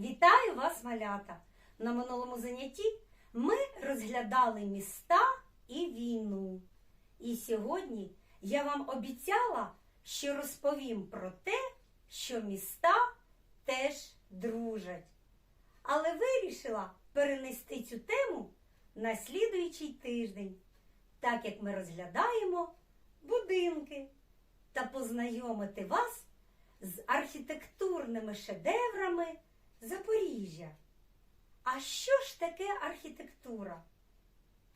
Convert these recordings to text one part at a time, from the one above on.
Вітаю вас, малята! На минулому занятті ми розглядали міста і війну. І сьогодні я вам обіцяла, що розповім про те, що міста теж дружать. Але вирішила перенести цю тему на слідуючий тиждень, так як ми розглядаємо будинки та познайомити вас з архітектурними шедеврами Запоріжжя. А що ж таке архітектура?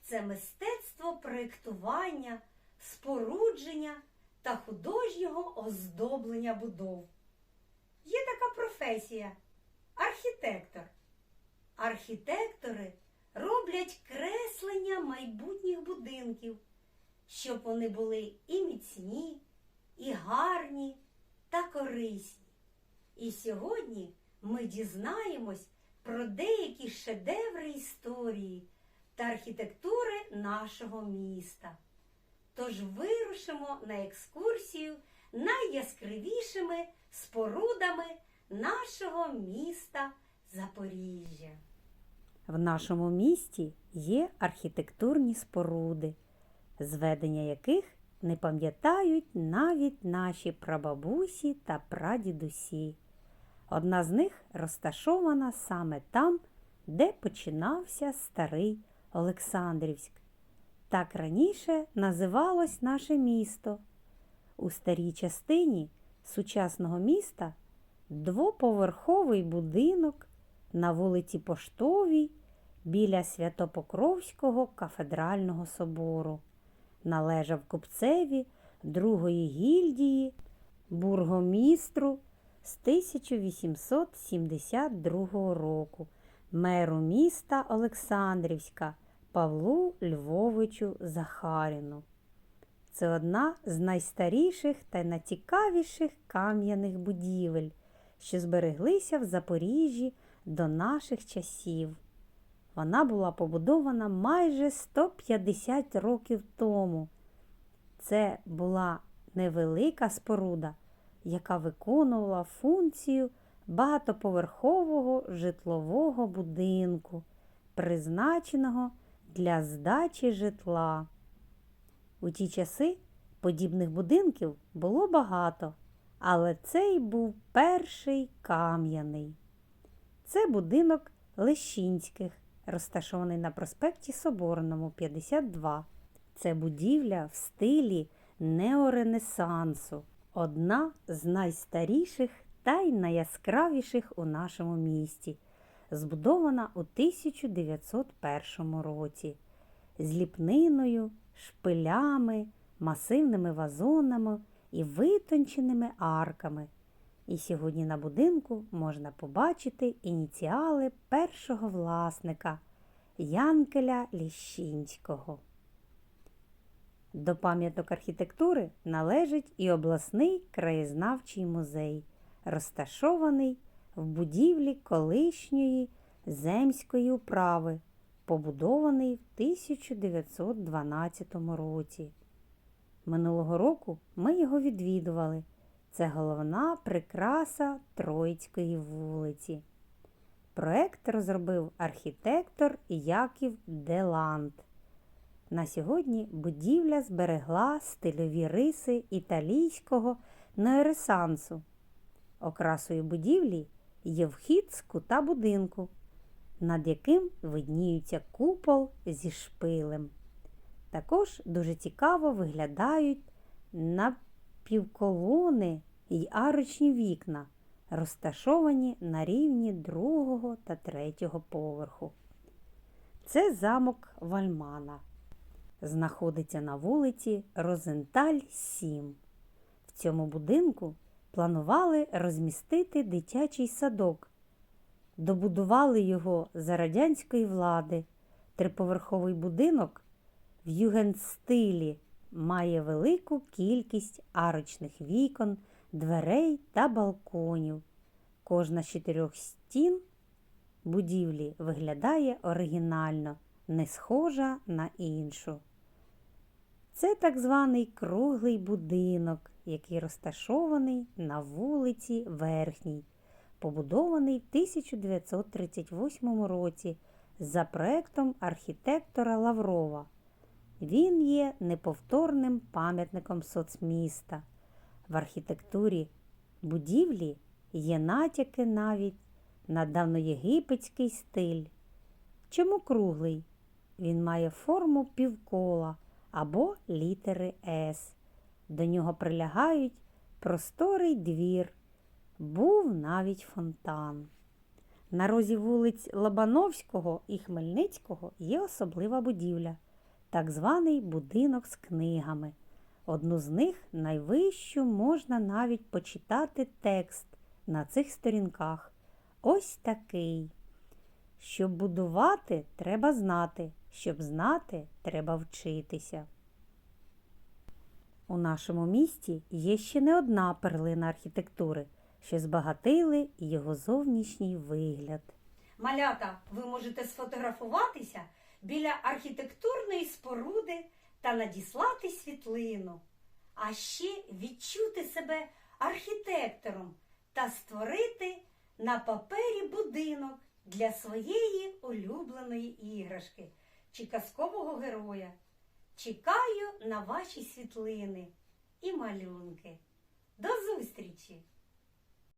Це мистецтво проєктування, спорудження та художнього оздоблення будов. Є така професія архітектор. Архітектори роблять креслення майбутніх будинків, щоб вони були і міцні, і гарні та корисні. І сьогодні ми дізнаємось про деякі шедеври історії та архітектури нашого міста. Тож вирушимо на екскурсію найяскравішими спорудами нашого міста Запоріжжя. В нашому місті є архітектурні споруди, зведення яких не пам'ятають навіть наші прабабусі та прадідусі. Одна з них розташована саме там, де починався старий Олександрівськ. Так раніше називалось наше місто. У старій частині сучасного міста двоповерховий будинок на вулиці Поштовій біля Святопокровського кафедрального собору. Належав купцеві другої гільдії бургомістру з 1872 року, меру міста Олександрівська Павлу Львовичу Захаріну. Це одна з найстаріших та найцікавіших кам'яних будівель, що збереглися в Запоріжжі до наших часів. Вона була побудована майже 150 років тому. Це була невелика споруда, яка виконувала функцію багатоповерхового житлового будинку, призначеного для здачі житла. У ті часи подібних будинків було багато, але цей був перший кам'яний. Це будинок Лещинських, розташований на проспекті Соборному, 52. Це будівля в стилі неоренесансу, одна з найстаріших та й найяскравіших у нашому місті, збудована у 1901 році, з ліпниною, шпилями, масивними вазонами і витонченими арками. І сьогодні на будинку можна побачити ініціали першого власника Янкеля Ліщинського. До пам'яток архітектури належить і обласний краєзнавчий музей, розташований в будівлі колишньої земської управи, побудований в 1912 році. Минулого року ми його відвідували. Це головна прикраса Троїцької вулиці. Проект розробив архітектор Яків Деланд. На сьогодні будівля зберегла стильові риси італійського неоресансу. Окрасою будівлі є вхід з кута будинку, над яким видніються купол зі шпилем. Також дуже цікаво виглядають напівколони й арочні вікна, розташовані на рівні другого та третього поверху. Це замок Вальмана. Знаходиться на вулиці Розенталь 7. В цьому будинку планували розмістити дитячий садок. Добудували його за радянської влади. Триповерховий будинок в югенстилі має велику кількість арочних вікон, дверей та балконів. Кожна з чотирьох стін будівлі виглядає оригінально, не схожа на іншу. Це так званий круглий будинок, який розташований на вулиці Верхній побудований в 1938 році за проектом архітектора Лаврова. Він є неповторним пам'ятником соцміста. В архітектурі будівлі є натяки навіть на давноєгипетський стиль. Чому круглий? Він має форму півкола або літери С. До нього прилягають просторий двір, був навіть фонтан. На розі вулиць Лобановського і Хмельницького є особлива будівля, так званий будинок з книгами. Одну з них найвищу можна навіть почитати текст на цих сторінках. Ось такий. Щоб будувати, треба знати, щоб знати, треба вчитися. У нашому місті є ще не одна перлина архітектури, що збагатили його зовнішній вигляд. Малята, ви можете сфотографуватися біля архітектурної споруди та надіслати світлину, а ще відчути себе архітектором та створити на папері будинок для своєї улюбленої іграшки чи казкового героя. Чекаю на ваші світлини і малюнки. До зустрічі!